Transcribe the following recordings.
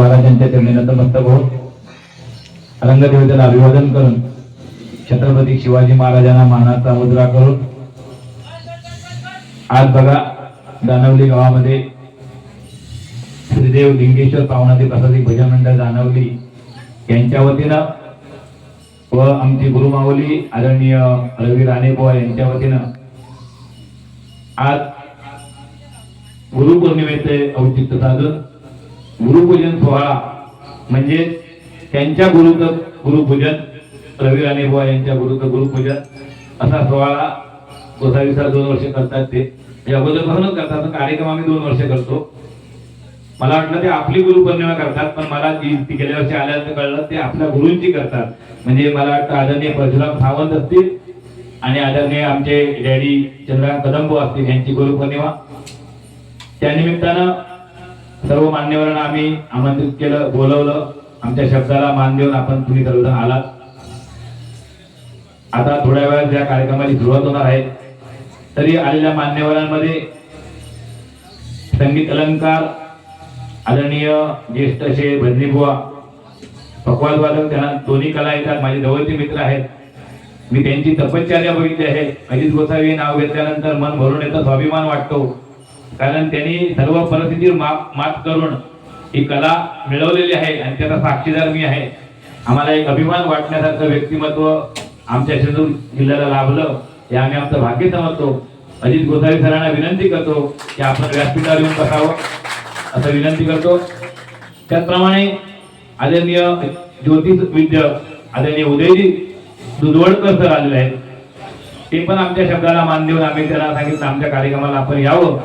महाराजांच्या चरणी नतमस्तक होत रंगदेवतेला अभिवादन करून छत्रपती शिवाजी महाराजांना मानाचा मुद्रा करून आज बघा दानवली गावामध्ये श्रीदेव लिंगेश्वर पावनाचे प्रसादी भजन मंडळ दानवली यांच्या वतीनं व आमची गुरुमावली आदरणीय रवी राणेबुवा यांच्या वतीनं आज गुरुपौर्णिमेचे औचित्य साधून गुरुपूजन सोहळा. म्हणजे त्यांच्या गुरुचं गुरुपूजन रवी राणेबुवा यांच्या गुरुचं गुरुपूजन असा सोहळा गोसावी सर दोन वर्ष करतात ते. म्हणजे अगोदरपासूनच करतात कार्यक्रम आम्ही दोन वर्ष करतो. मला वाटलं ते आपली गुरुपौर्णिमा करतात पण मला ती ती गेल्या वर्षी आल्यानंतर कळलं ते आपल्या गुरूंची करतात. म्हणजे मला वाटतं आदरणीय परशुराम सावंत असतील आणि आदरणीय आमचे डॅडी चंद्रकांत कदंबो असतील यांची गुरुपौर्णिमा. त्यानिमित्तानं सर्व मान्यवरांना आम्ही आमंत्रित केलं बोलवलं. आमच्या शब्दाला मान देऊन आपण तुम्ही सर्वजण आलात. आता थोड्या वेळात या कार्यक्रमाची सुरुवात होणार आहे. तरी आलेल्या मान्यवरांमध्ये संगीत अलंकार आदरणीय ज्येष्ठ असे भजनीबुवा पकवाद वादक त्यांना दोन्ही कला येतात. माझे जवळचे मित्र आहेत. मी त्यांची तपश्चर्या बघितली आहे. अजित गोसावी नाव घेतल्यानंतर मन भरून येतं. स्वाभिमान वाटतो. कारण त्यांनी सर्व परिस्थितीवर मात मात करून ही कला मिळवलेली आहे आणि त्याचा साक्षीदार मी आहे. आम्हाला एक अभिमान वाटण्यासारखं व्यक्तिमत्व आमच्या शिंदूर जिल्ह्याला लाभलं हे आम्ही आमचं भाग्य समजतो. अजित गोसावी सरांना विनंती करतो की आपण व्यासपीठावर येऊन बसावं असं विनंती करतो. त्याचप्रमाणे आदरणीय ज्योतिष विद्य आदरणीय उदयजी दुधवडकर सर आलेले आहेत. ते पण आमच्या शब्दाला मान देऊन आम्ही त्यांना सांगितलं आमच्या कार्यक्रमाला आपण यावं.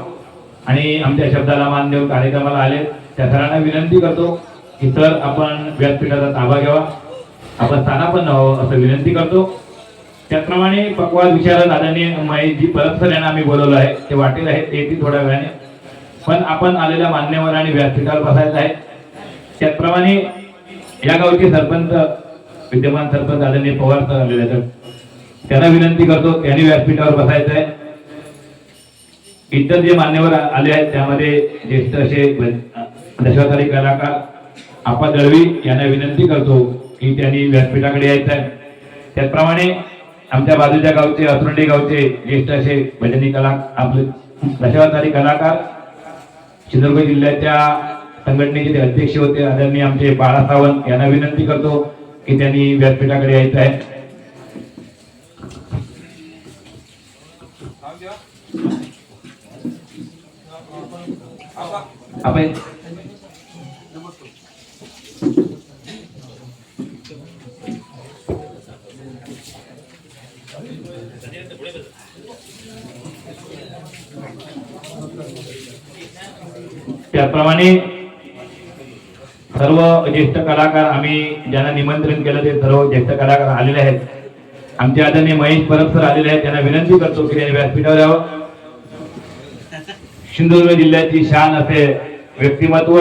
आणि आमच्या शब्दाला मान देऊन कार्यक्रमाला आले. त्या सरांना विनंती करतो की सर आपण व्यासपीठाचा ताबा घ्यावा. आपण स्थानापन्न व्हावं असं विनंती करतो. त्याचप्रमाणे पकवाद विचारत माई जी परत सर यांना आम्ही बोलवलं आहे. ते वाटेल आहेत ते येतील थोड्या वेळाने. पण आपण आलेल्या मान्यवर आणि व्यासपीठावर बसायचं आहे. त्याचप्रमाणे या गावचे सरपंच विद्यमान सरपंच आदरणीय पवार सर आलेले आहेत. त्यांना विनंती करतो त्यांनी व्यासपीठावर बसायचं आहे. इतर जे मान्यवर आले आहेत त्यामध्ये ज्येष्ठ असे भ- दशावतारी कलाकार आपा दळवी यांना विनंती करतो की त्यांनी व्यासपीठाकडे यायचं आहे. त्याचप्रमाणे आमच्या बाजूच्या गावचे असुंडी गावचे ज्येष्ठ असे भजनी कला आपले दशावतारी कलाकार सिंधुदुर्ग जिल्ह्याच्या संघटनेचे ते अध्यक्ष होते. आदरणीय आमचे बाळा सावंत यांना विनंती करतो की त्यांनी व्यासपीठाकडे यायचं आहे. आपण त्याप्रमाणे सर्व ज्येष्ठ कलाकार आम्ही ज्यांना निमंत्रण केलं ते सर्व ज्येष्ठ कलाकार आलेले आहेत. आमचे आदरणीय महेश परब सर आलेले आहेत त्यांना विनंती करतो की त्यांनी व्यासपीठावर यावं. सिंधुदुर्ग जिल्ह्याची शान असे व्यक्तिमत्व.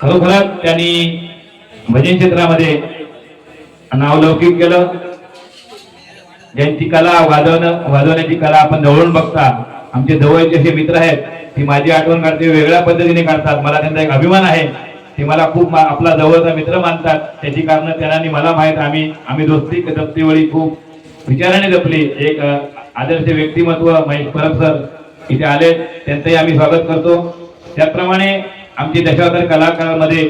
खरोखरच त्यांनी भजन क्षेत्रामध्ये नावलौकिक केलं. ज्यांची कला वाजवणं वाजवण्याची कला आपण जवळून बघता आमचे जवळचे असे मित्र आहेत ती माझी आठवण काढते वेगळ्या पद्धतीने काढतात. मला त्यांचा एक अभिमान आहे. ते मला खूप आपला जवळचा मित्र मानतात. त्याची कारण त्यांना मला माहीत. आम्ही आम्ही दोस्ती जपतीवेळी खूप विचाराने जपली. एक आदर्श व्यक्तिमत्व महेश परब सर इथे आले. त्यांचंही आम्ही स्वागत करतो. त्याचप्रमाणे आमचे दशावतार कलाकारामध्ये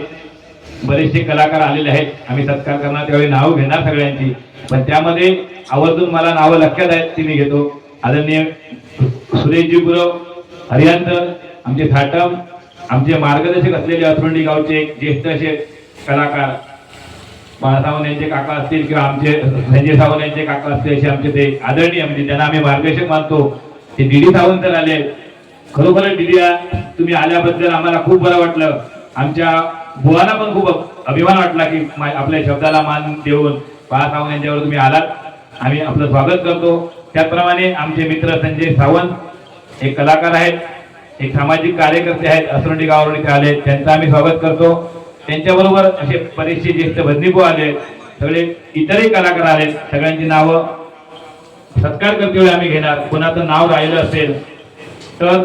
बरेचसे कलाकार आलेले आहेत. आम्ही सत्कार करणार त्यावेळी नावं घेणार सगळ्यांची. पण त्यामध्ये आवर्जून मला नावं लक्षात आहेत ती मी घेतो. आदरणीय सुरेशजी गुरव हरियांतर आमचे थाटम आमचे मार्गदर्शक असलेले अथरुंडी गावचे ज्येष्ठ असे कलाकार बाळासावंत यांचे काका असतील किंवा आमचे संजय सावंत यांचे काका असतील असे आमचे ते आदरणीय म्हणजे त्यांना आम्ही मार्गदर्शक मानतो ते डीडी सावंत आले खरोखरच डीडी तुम्ही आल्याबद्दल आम्हाला खूप बरं वाटलं. आमच्या बुवांना पण खूप अभिमान वाटला की आपल्या शब्दाला मान देऊन बाळा यांच्यावर तुम्ही आलात. आम्ही आपलं स्वागत करतो. त्याचप्रमाणे आमचे मित्र संजय सावंत एक कलाकार आहेत एक सामाजिक कार्यकर्ते आहेत असरोंडी गावावरून इथे आले. त्यांचं आम्ही स्वागत करतो. त्यांच्याबरोबर असे बरेचसे ज्येष्ठ भजनीपू आले. सगळे इतरही कलाकार आले सगळ्यांची नावं सत्कार करते आम्ही घेणार. कोणाचं नाव राहिलं असेल तर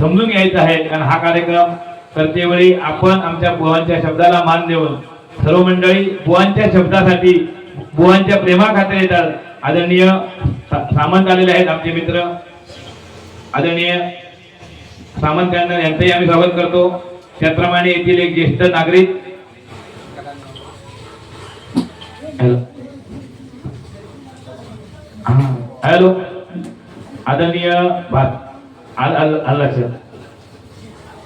समजून घ्यायचं आहे. कारण हा कार्यक्रम करतेवेळी आपण आमच्या बुवांच्या शब्दाला मान देऊन सर्व मंडळी बुवांच्या शब्दासाठी बुवांच्या प्रेमाखातर येतात. आदरणीय सा- सामंत आलेले आहेत आमचे मित्र. आदरणीय सामंत यांना यांचंही आम्ही स्वागत करतो. त्याप्रमाणे येथील एक ज्येष्ठ नागरिक. हॅलो. हॅलो. आदरणीय भात आल आल लक्षात.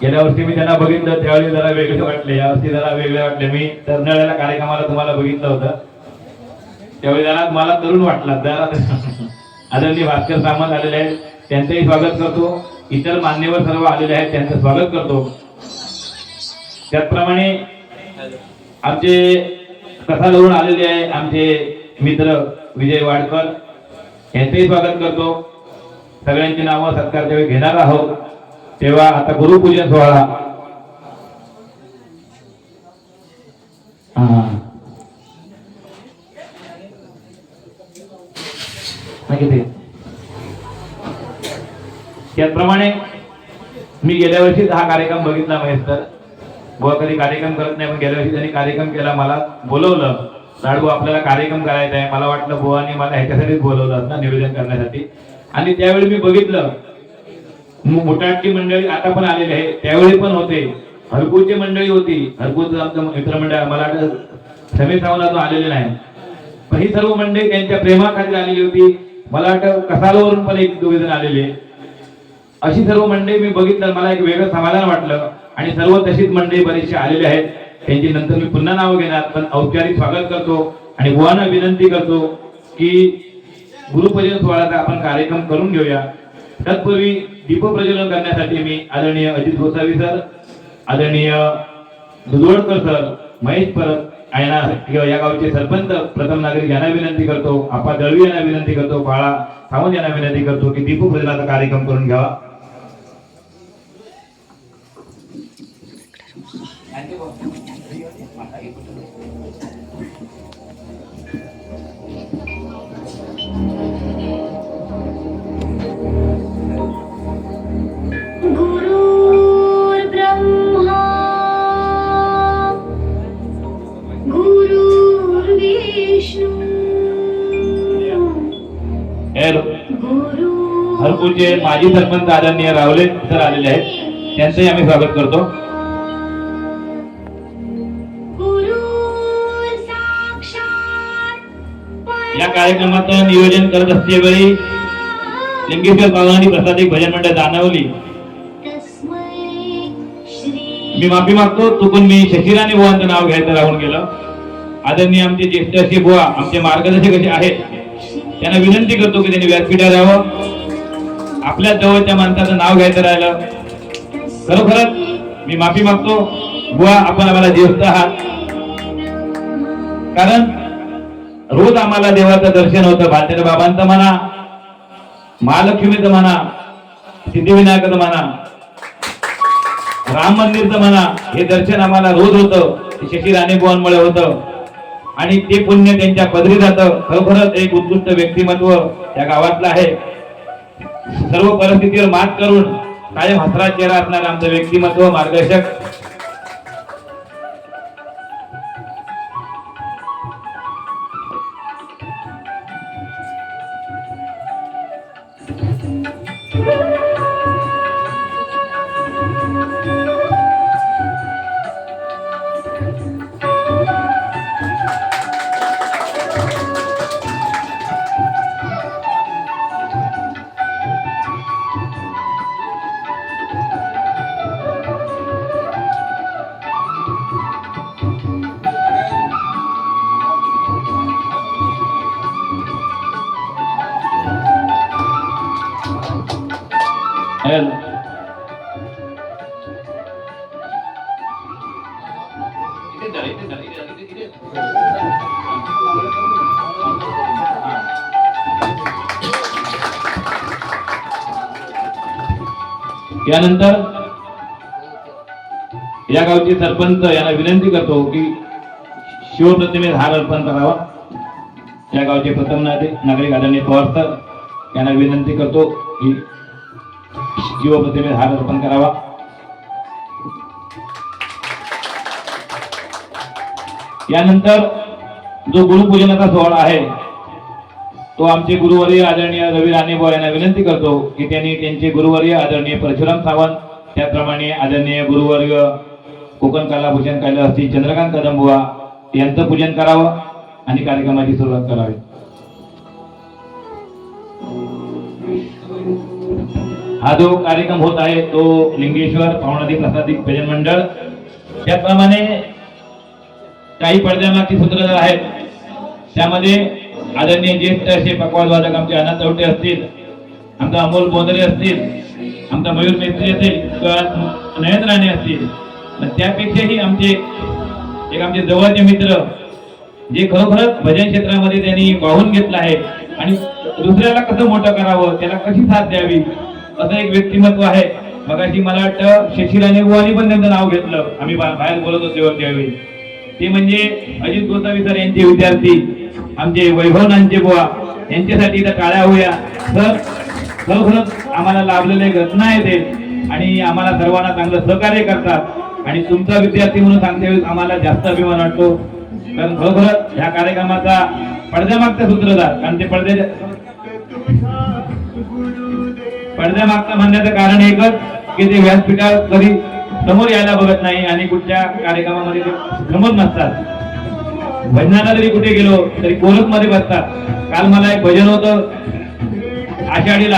गेल्या वर्षी मी त्यांना बघितलं त्यावेळी जरा वेगळे वाटले. यावर्षी जरा वेगळे वाटले. मी तरणाऱ्याला कार्यक्रमाला तुम्हाला बघितलं होतं. त्यावेळी जरा मला तरुण वाटला. जरा आदरणीय भास्कर सामंत आलेले आहेत. त्यांचंही स्वागत करतो. इतर मान्यवर सर्व आलेले आहेत. त्यांचं स्वागत करतो. त्याचप्रमाणे आमचे कथाधरून आलेले आहे आमचे मित्र विजय वाडकर. यांचंही स्वागत करतो. सगळ्यांची नावं सत्कारच्या वेळी घेणार आहोत तेव्हा आता गुरुपूजन सोहळा. त्याचप्रमाणे मी गेल्या वर्षीच हा कार्यक्रम बघितला महेश तर बुवा कधी कार्यक्रम करत नाही पण गेल्या वर्षी त्यांनी कार्यक्रम केला मला बोलवलं. लाडू आपल्याला कार्यक्रम करायचा आहे. मला वाटलं बुवानी मला ह्याच्यासाठीच बोलवलं ना निवेदन करण्यासाठी. आणि त्यावेळी मी बघितलं मु- मुटाटची मंडळी आता पण आलेली आहे. त्यावेळी पण होते. हरकूची मंडळी होती. हरकूच आमचं मित्रमंडळ मला वाटतं समीर सावला तो आलेले नाही. पण ही सर्व मंडळी त्यांच्या प्रेमाखाली आलेली होती. मला वाटतं कसालवरून पण एक दोघे जण आलेले अशी सर्व मंडळी मी बघितलं मला एक वेगळं समाधान वाटलं. आणि सर्व तशीच मंडळी बरीचशी आलेली आहेत. त्यांची नंतर मी पुन्हा नाव घेणार पण औपचारिक स्वागत करतो आणि बुवांना विनंती करतो की गुरुप्रजन सोहळ्याचा आपण कार्यक्रम करून घेऊया. तत्पूर्वी दीपप्रज्वलन करण्यासाठी मी आदरणीय अजित गोसावी सर आदरणीय दुधवडकर सर महेश परब आयना किंवा या गावचे सरपंच प्रथम नागरिक यांना विनंती करतो आपा दळवी यांना विनंती करतो बाळा सावंत यांना विनंती करतो की दीपप्रज्वलनाचा कार्यक्रम करून घ्यावा. हरपूरचे माजी सरपंच आदरणीय रावले सर आलेले आहेत. त्यांचंही आम्ही स्वागत करतो. या कार्यक्रमाचं नियोजन करत असतेवेळी लिंगेश्वर बाबांनी प्रसाद एक भजन मंडळ जाणवली. मी माफी मागतो चुकून मी शशिराणी बुवांचं नाव घ्यायचं राहून गेलं. आदरणीय आमचे ज्येष्ठ असे बुवा आमचे मार्गदर्शक असे आहेत. त्यांना विनंती करतो की त्यांनी व्यासपीठावर यावं. आपल्या जवळच्या माणसाचं नाव घ्यायचं राहिलं. खरोखरच मी माफी मागतो. बुवा आपण आम्हाला ज्येष्ठ आहात. कारण रोज आम्हाला देवाचं दर्शन होतं भालचंद्र बाबांचं म्हणा महालक्ष्मीचं म्हणा सिद्धिविनायकाचं म्हणा राम मंदिरचं म्हणा हे दर्शन आम्हाला रोज होतं शशी राणे बुवांमुळे होतं. आणि ते पुण्य त्यांच्या पदरी जातं. खरोखरच एक उत्कृष्ट व्यक्तिमत्व या गावातलं आहे. सर्व परिस्थितीवर मात करून कायम हसरा चेहरा असणारं आमचं व्यक्तिमत्व मार्गदर्शक यानंतर या गावचे सरपंच यांना विनंती करतो की शिवप्रतिमेस हार अर्पण करावा. या गावचे प्रथम नागरिक नागरिक आदरणीय पवार सर यांना विनंती करतो की शिवप्रतिमेस हार अर्पण करावा. यानंतर जो गुरुपूजनाचा सोहळा आहे तो आमचे गुरुवर्य आदरणीय रवी राणेबो यांना विनंती करतो की त्यांनी त्यांचे गुरुवर्य आदरणीय परशुराम सावंत त्याचप्रमाणे आदरणीय गुरुवर्य कोकण कलाभूषण कैलासी चंद्रकांत कदमबुवा यांचं पूजन करावं आणि कार्यक्रमाची सुरुवात करावी. हा जो कार्यक्रम होत आहे तो लिंगेश्वर पावणादी प्रसादिक भजन मंडळ त्याप्रमाणे काही पडद्यामागची सूत्रधार आहेत त्यामध्ये आदरणीय ज्येष्ठ असे पकवादवादक आमचे अनाथ चौटे असतील आमचा अमोल बोंदरे असतील आमचा मयूर मेस्त्री असेल किंवा नयन राणे असतील त्यापेक्षाही आमचे एक आमचे जवळचे मित्र जे खरोखरच भजन क्षेत्रामध्ये त्यांनी वाहून घेतलं आहे आणि दुसऱ्याला कसं मोठं करावं त्याला कशी साथ द्यावी असं एक व्यक्तिमत्व आहे. मगाशी मला वाटतं शशिराने बुवानी पण त्यांचं नाव घेतलं आम्ही बा- बाहेर बोलत होतो त्यावेळी. ते म्हणजे अजित गोसावी सर यांचे विद्यार्थी आमचे वैभव नांचे बुवा यांच्यासाठी इथं काळ्या होऊया. सर खरोखरच आम्हाला लाभलेले घटना आहे ते आणि आम्हाला सर्वांना चांगलं सहकार्य करतात. आणि तुमचा विद्यार्थी म्हणून सांगते आम्हाला जास्त अभिमान वाटतो. कारण खरोखरच ह्या कार्यक्रमाचा पडद्यामागचा सूत्रधार कारण ते पडद्या पडद्यामागचं म्हणण्याचं कारण एकच की ते व्यासपीठावर कधी समोर यायला बघत नाही आणि कुठच्या कार्यक्रमामध्ये ते जमत नसतात. भजनाला जरी कुठे गेलो तरी कोलकमध्ये बसतात. काल मला एक भजन होतं आषाढीला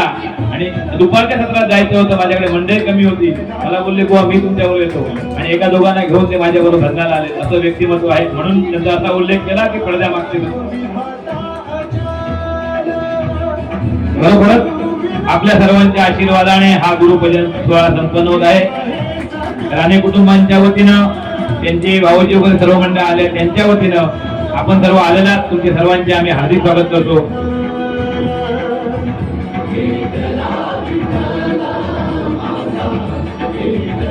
आणि दुपारच्या सत्रात जायचं होतं माझ्याकडे मंडळी कमी होती. मला बोलले बुवा मी तुमच्यावर येतो. आणि एका दोघांना घेऊन ते माझ्याबरोबर भजनाला आले. असं व्यक्तिमत्व आहे. म्हणून त्यांचा असा उल्लेख केला की पडद्या मागचे बरोबरच आपल्या सर्वांच्या आशीर्वादाने हा गुरुभजन सोहळा संपन्न होत आहे. राणे कुटुंबांच्या वतीनं त्यांचे भाऊजी वगैरे सर्व मंडळ आले त्यांच्या वतीनं आपण सर्व आलेला तुमचे सर्वांचे आम्ही हार्दिक स्वागत करतो.